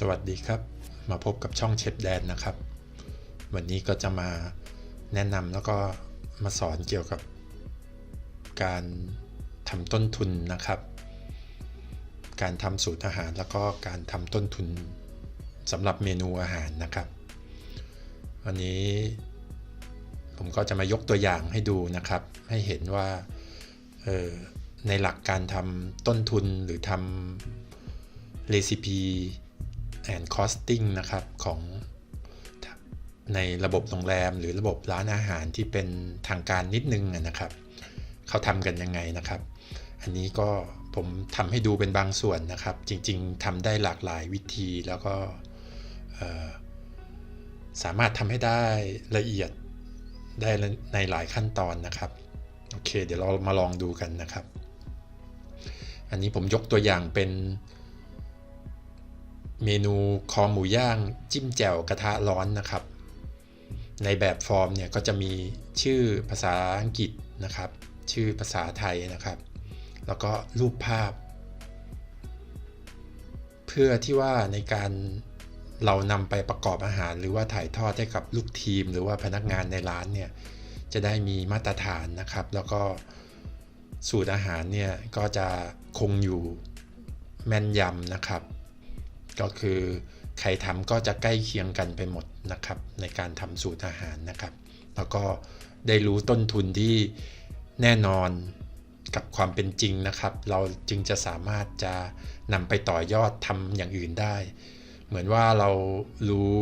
สวัสดีครับ มาพบกับช่องเชฟแดนนะครับ วันนี้ก็จะมาแนะนำแล้วก็มาสอนเกี่ยวกับ การทำต้นทุนนะครับ การทำสูตรอาหารแล้วก็การทำต้นทุนสำหรับเมนูอาหารนะครับวันนี้ผมก็จะมายกตัวอย่างให้ดูนะครับ ให้เห็นว่าในหลักการทำต้นทุนหรือทำเรซิปี and costing นะครับของในระบบโรงแรมหรือระบบร้านอาหารที่เป็นทางการนิดนึงนะครับ เขาทำกันยังไงนะครับ อันนี้ก็ผมทำให้ดูเป็นบางส่วนนะครับ จริงๆทำได้หลากหลายวิธีแล้วก็สามารถทำให้ได้ละเอียดได้ในหลายขั้นตอนนะครับ โอเค เดี๋ยวเรามาลองดูกันนะครับ อันนี้ผมยกตัวอย่างเป็น เมนูคอหมูย่างจิ้มแจ่วกระทะร้อนนะครับ ในแบบฟอร์มเนี่ยก็จะมีชื่อภาษาอังกฤษนะครับ ชื่อภาษาไทยนะครับ แล้วก็รูปภาพ เพื่อที่ว่าในการเรานำไปประกอบอาหาร หรือว่าถ่ายทอดให้กับลูกทีม หรือว่าพนักงานในร้านเนี่ยจะได้มีมาตรฐานนะครับ แล้วก็สูตรอาหารเนี่ยก็จะคงอยู่แม่นยำนะครับ ก็คือใครทำก็จะใกล้เคียงกันไปหมดนะครับในการทำสูตรอาหารนะครับ แล้วก็ได้รู้ต้นทุนที่แน่นอนกับความเป็นจริงนะครับ เราจึงจะสามารถจะนำไปต่อยอดทำอย่างอื่นได้ เหมือนว่าเรารู้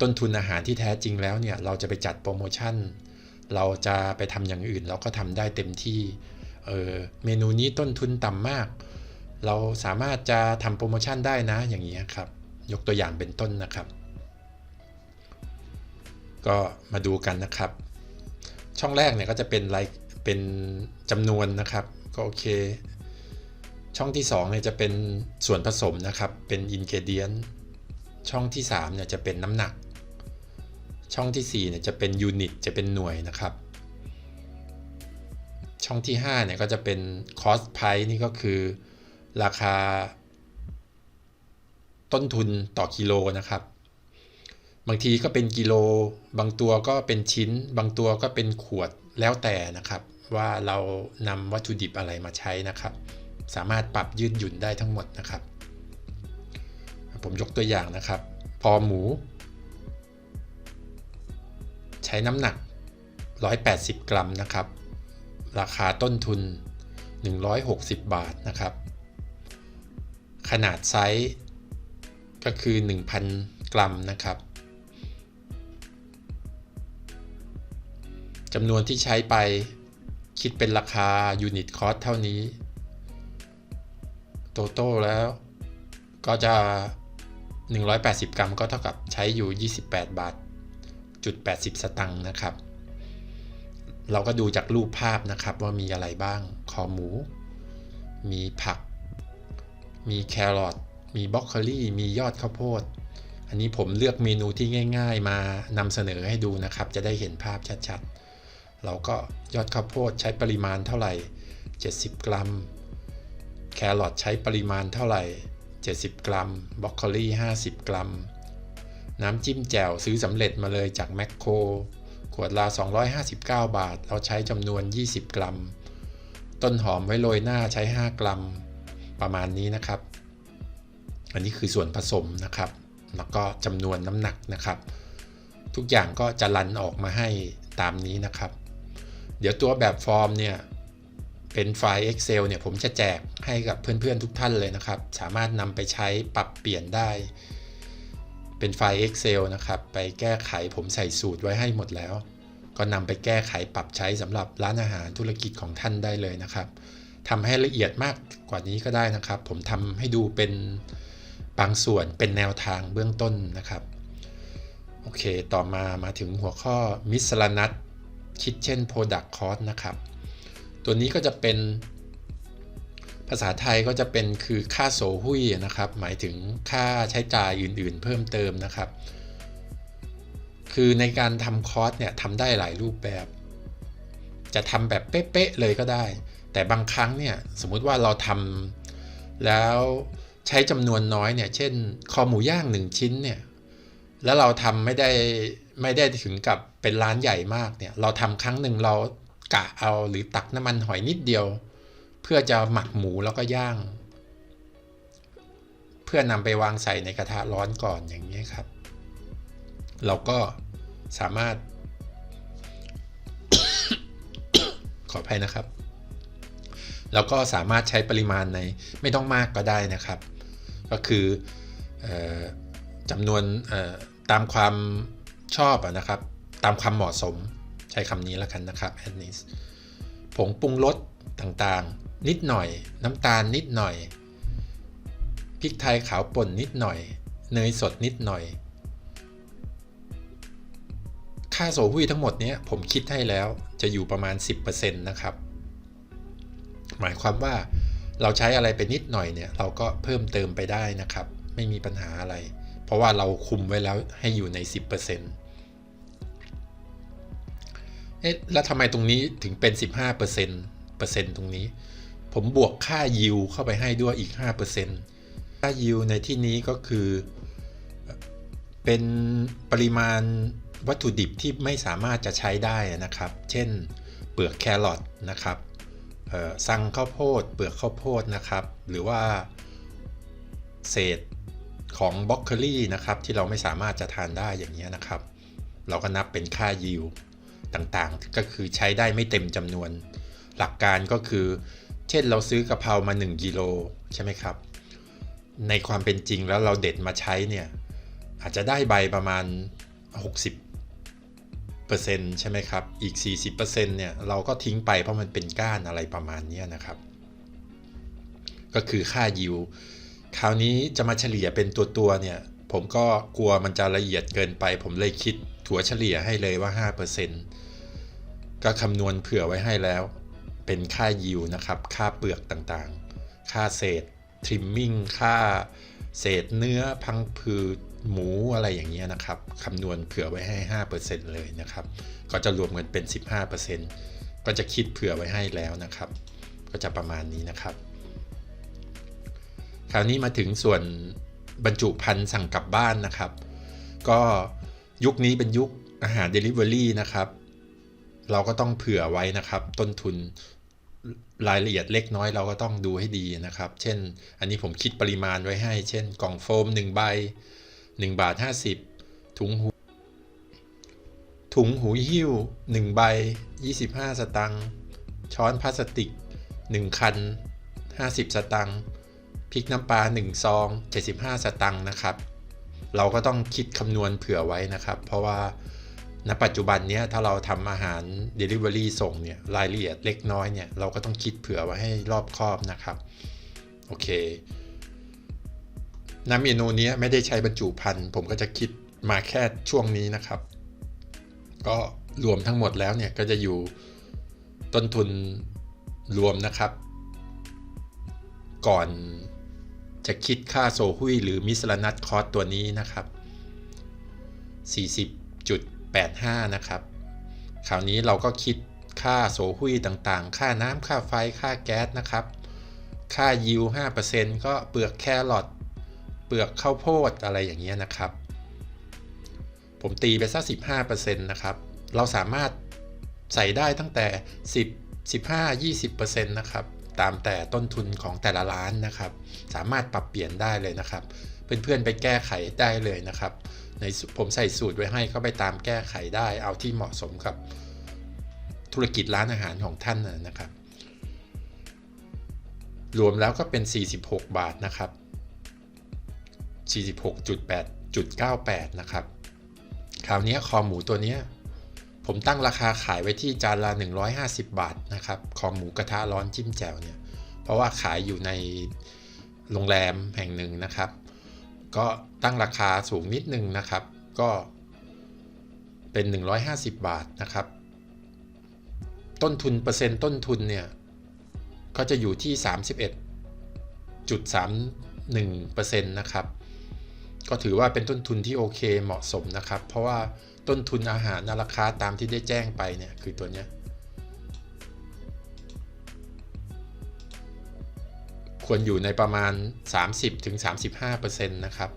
ต้นทุนอาหารที่แท้จริงแล้วเนี่ยเราจะไปจัดโปรโมชั่น เราจะไปทำอย่างอื่น เราก็ทำได้เต็มที่เออเมนูนี้ต้นทุนต่ำมาก เราสามารถจะทำโปรโมชั่นได้นะอย่างนี้ครับ ยกตัวอย่างเป็นต้นนะครับ ก็มาดูกันนะครับ ช่องแรกเนี่ยก็จะเป็นไลค์เป็นจำนวนนะครับ ก็โอเค ช่องที่2เนี่ยจะเป็นส่วนผสมนะครับ เป็นอินเกเดียนช่องที่3เนี่ยจะเป็นน้ำหนัก ช่องที่4เนี่ยจะเป็นยูนิตจะเป็นหน่วยนะครับช่องที่5เนี่ยก็จะเป็นคอสไพนี่ก็คือ ราคา ต้นทุนต่อกิโลนะครับ บางทีก็เป็นกิโล บางตัวก็เป็นชิ้น บางตัวก็เป็นขวดแล้วแต่นะครับ ว่าเรานำวัตถุดิบอะไรมาใช้นะครับ สามารถปรับยืดหยุ่นได้ทั้งหมดนะครับ ผมยกตัวอย่างนะครับ พอหมู ใช้น้ำหนัก 180 กรัมนะครับ ราคาต้นทุน 160 บาทนะครับ ขนาดไซส์ก็คือ 1,000 กรัมนะครับจำนวนที่ใช้ไปคิดเป็นราคายูนิตคอสเท่านี้โตโต้แล้วก็จะ 180 กรัมก็เท่ากับใช้อยู่ 28 บาทจุด80 สตังค์นะครับ เราก็ดูจากรูปภาพนะครับว่ามีอะไรบ้าง คอหมู มีผัก มีแครอทมีบรอกโคลีมียอดข้าวโพด อันนี้ผมเลือกเมนูที่ง่าย ๆ มานำเสนอให้ดูนะครับ จะได้เห็นภาพชัดๆ เราก็ยอดข้าวโพดใช้ปริมาณเท่าไหร่ 70 กรัม แครอทใช้ปริมาณเท่าไหร่ 70 กรัมบรอกโคลี50 กรัม น้ำจิ้มแจ่วซื้อสำเร็จมาเลยจากแมคโครขวดละ259 บาท เราใช้จำนวน 20 กรัม ต้นหอมไว้โรยหน้าใช้ 5 กรัม ประมาณนี้นะครับ อันนี้คือส่วนผสมนะครับ แล้วก็จำนวนน้ำหนักนะครับ ทุกอย่างก็จะรันออกมาให้ตามนี้นะครับ เดี๋ยวตัวแบบฟอร์มเนี่ยเป็นไฟล์ Excel เนี่ยผมจะแจกให้กับเพื่อนๆทุกท่านเลยนะครับ สามารถนำไปใช้ปรับเปลี่ยนได้ เป็นไฟล์ Excel นะครับ ไปแก้ไขผมใส่สูตรไว้ให้หมดแล้ว ก็นำไปแก้ไขปรับใช้สำหรับร้านอาหารธุรกิจของท่านได้เลยนะครับ ทำให้ละเอียดมากกว่านี้ก็ได้นะครับ ผมทำให้ดูเป็นบางส่วนเป็นแนวทางเบื้องต้นนะครับ โอเค ต่อมามาถึงหัวข้อมิสลนัทคิดเช่น Product Cost นะครับ ตัวนี้ก็จะเป็น ภาษาไทยก็จะเป็นคือค่าโสหุ้ยนะครับ หมายถึงค่าใช้จ่ายอื่นๆ เพิ่มเติมนะครับ คือในการทำคอร์สเนี่ยทำได้หลายรูปแบบ จะทำแบบเป๊ะๆเลยก็ได้ แต่บางครั้งเนี่ยสมมุติว่าเราทำแล้วใช้จำนวนน้อยเนี่ย เช่น คอหมูย่างหนึ่งชิ้นเนี่ย แล้วเราทำไม่ได้ไม่ได้ถึงกับเป็นร้านใหญ่มากเนี่ย เราทำครั้งหนึ่งเรากะเอาหรือตักน้ำมันหอยนิดเดียว เพื่อจะหมักหมูแล้วก็ย่าง เพื่อนำไปวางใส่ในกระทะร้อนก่อนอย่างนี้ครับ เราก็สามารถ ขออภัยนะครับ แล้วก็สามารถใช้ปริมาณในไม่ต้องมากก็ได้นะครับ ก็คือออจำนวนตามความชอบนะครับ ตามความเหมาะสมใช้คำนี้แล้วกันนะครับแอนนิสผงปรุงรสต่างๆ นิดหน่อย น้ำตาลนิดหน่อยพริกไทยขาวป่นนิดหน่อย เนยสดนิดหน่อย ค่าโซหุยทั้งหมดนี้ผมคิดให้แล้วจะอยู่ประมาณ 10%นะครับ หมายความว่าเราใช้อะไรไปนิดหน่อยเนี่ย เราก็เพิ่มเติมไปได้นะครับ ไม่มีปัญหาอะไร เพราะว่าเราคุมไว้แล้วให้อยู่ใน 10%เอ๊ะแล้วทำไมตรงนี้ถึงเป็น 15%เปอร์เซ็นต์เปอร์เซ็นต์ตรงนี้ ผมบวกค่ายิวเข้าไปให้ด้วยอีก 5%ค่ายิวในที่นี้ก็คือเป็นปริมาณวัตถุดิบที่ไม่สามารถจะใช้ได้นะครับ เช่น เปลือกแครอทนะครับ สั่งข้าวโพดเปลือกข้าวโพดนะครับ หรือว่าเศษของบล็อกเคอรี่นะครับ ที่เราไม่สามารถจะทานได้อย่างนี้นะครับ เราก็นับเป็นค่ายิวต่างๆ ก็คือใช้ได้ไม่เต็มจำนวน หลักการก็คือ เช่นเราซื้อกะเพรามา 1กิโลใช่ไหมครับ ในความเป็นจริงแล้วเราเด็ดมาใช้เนี่ยอาจจะได้ใบประมาณ 60 ใช่ไหมครับ อีก 40%เนี่ยเราก็ทิ้งไปเพราะมันเป็นก้านอะไรประมาณนี้นะครับ ก็คือค่ายิว คราวนี้จะมาเฉลี่ยเป็นตัวตัวเนี่ย ผมก็กลัวมันจะละเอียดเกินไป ผมเลยคิดถัวเฉลี่ยให้เลยว่า 5%ก็คำนวณเผื่อไว้ให้แล้ว เป็นค่ายิวนะครับ ค่าเปลือกต่างๆ ค่าเศษทริมมิ่ง ค่าเศษเนื้อพังผืด หมูอะไรอย่างเงี้ยนะครับคำนวณเผื่อไว้ให้ 5%เลยนะครับ ก็จะรวมกันเป็น 15%ก็จะคิดเผื่อไว้ให้แล้วนะครับ ก็จะประมาณนี้นะครับ คราวนี้มาถึงส่วนบรรจุภัณฑ์สั่งกลับบ้านนะครับ ก็ยุคนี้เป็นยุคอาหาร Delivery นะครับ เราก็ต้องเผื่อไว้นะครับ ต้นทุนรายละเอียดเล็กน้อยเราก็ต้องดูให้ดีนะครับ เช่น อันนี้ผมคิดปริมาณไว้ให้ เช่น กล่องโฟม1ใบ 1 บาท 50 ถุงหู ถุงหูหิ้ว 1 ใบ 25 สตังค์ช้อนพลาสติก 1 คัน 50 สตังค์พริกน้ำปลา1ซอง 75 สตังค์นะครับ เราก็ต้องคิดคำนวณเผื่อไว้นะครับ เพราะว่าณปัจจุบันนี้ถ้าเราทำอาหาร Delivery ส่งเนี่ยรายละเอียดเล็กน้อยเนี่ยเราก็ต้องคิดเผื่อไว้ให้รอบคอบนะครับ โอเค น้ำเมนูนี้ไม่ได้ใช้บรรจุภัณฑ์ผมก็จะคิดมาแค่ช่วงนี้นะครับ ก็รวมทั้งหมดแล้วเนี่ยก็จะอยู่ต้นทุนรวมนะครับ ก่อนจะคิดค่าโซฮุยหรือมิสลานัตคอสตัวนี้นะครับ 40.85 นะครับ คราวนี้เราก็คิดค่าโซฮุยต่างๆ ค่าน้ำค่าไฟ ค่าแก๊สนะครับ ค่ายิว5%ก็เปลือกแครอท ปลือกข้าวโพดอะไรอย่างเงี้ยนะครับ ผมตีไปสัก15%นะครับ เราสามารถใส่ได้ตั้งแต่ 10 15 20%นะครับ ตามแต่ต้นทุนของแต่ละร้านนะครับ สามารถปรับเปลี่ยนได้เลยนะครับ เพื่อนๆไปแก้ไขได้เลยนะครับในผมใส่สูตรไว้ให้ก็ไปตามแก้ไขได้ เอาที่เหมาะสมกับธุรกิจร้านอาหารของท่านนะครับ รวมแล้วก็เป็น 46 บาทนะครับ 46.8.98 นะครับ คราวนี้คอหมูตัวนี้ผมตั้งราคาขายไว้ที่จานละ 150 บาทนะครับ คอหมูกระทะร้อนจิ้มแจ่วเนี่ย เพราะว่าขายอยู่ในโรงแรมแห่งหนึ่งนะครับ ก็ตั้งราคาสูงนิดนึงนะครับ ก็เป็น 150 บาทนะครับ ต้นทุนเปอร์เซ็นต์ต้นทุนเนี่ย ก็จะอยู่ที่ 31.31%นะครับ ก็ถือว่าเป็นต้นทุนที่โอเคเหมาะสมนะครับ เพราะว่าต้นทุนอาหารราคาตามที่ได้แจ้งไปเนี่ยคือตัวเนี้ยควรอยู่ในประมาณ 30-35%นะครับ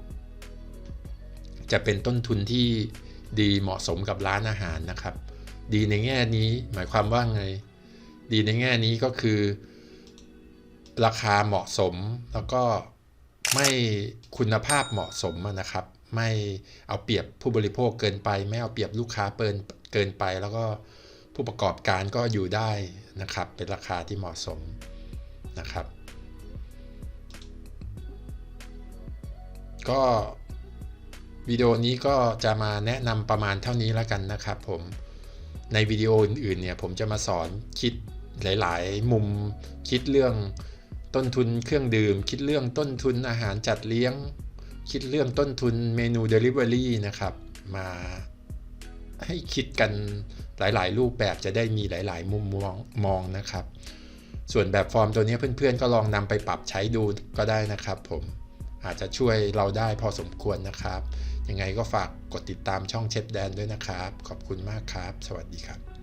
จะเป็นต้นทุนที่ดีเหมาะสมกับร้านอาหารนะครับ ดีในแง่นี้หมายความว่าไง ดีในแง่นี้ก็คือ ราคาเหมาะสมแล้วก็ ไม่คุณภาพเหมาะสมนะครับ ไม่เอาเปรียบผู้บริโภคเกินไป ไม่เอาเปรียบลูกค้าเกินเกินไป แล้วก็ผู้ประกอบการก็อยู่ได้นะครับ เป็นราคาที่เหมาะสมนะครับ ก็วิดีโอนี้ก็จะมาแนะนำประมาณเท่านี้แล้วกันนะครับผมในวิดีโออื่นๆเนี่ยผมจะมาสอนคิดหลาย ๆ มุมคิดเรื่อง ต้นทุนเครื่องดื่ม คิดเรื่องต้นทุนอาหารจัดเลี้ยง คิดเรื่องต้นทุนเมนู Delivery นะครับ มาให้คิดกันหลาย ๆ รูปแบบจะได้มีหลาย ๆ มุมมองมองนะครับ ส่วนแบบฟอร์มตัวนี้เพื่อน ๆ ก็ลองนำไปปรับใช้ดูก็ได้นะครับ ผมอาจจะช่วยเราได้พอสมควรนะครับ ยังไงก็ฝากกดติดตามช่องเชฟแดนด้วยนะครับ ขอบคุณมากครับ สวัสดีครับ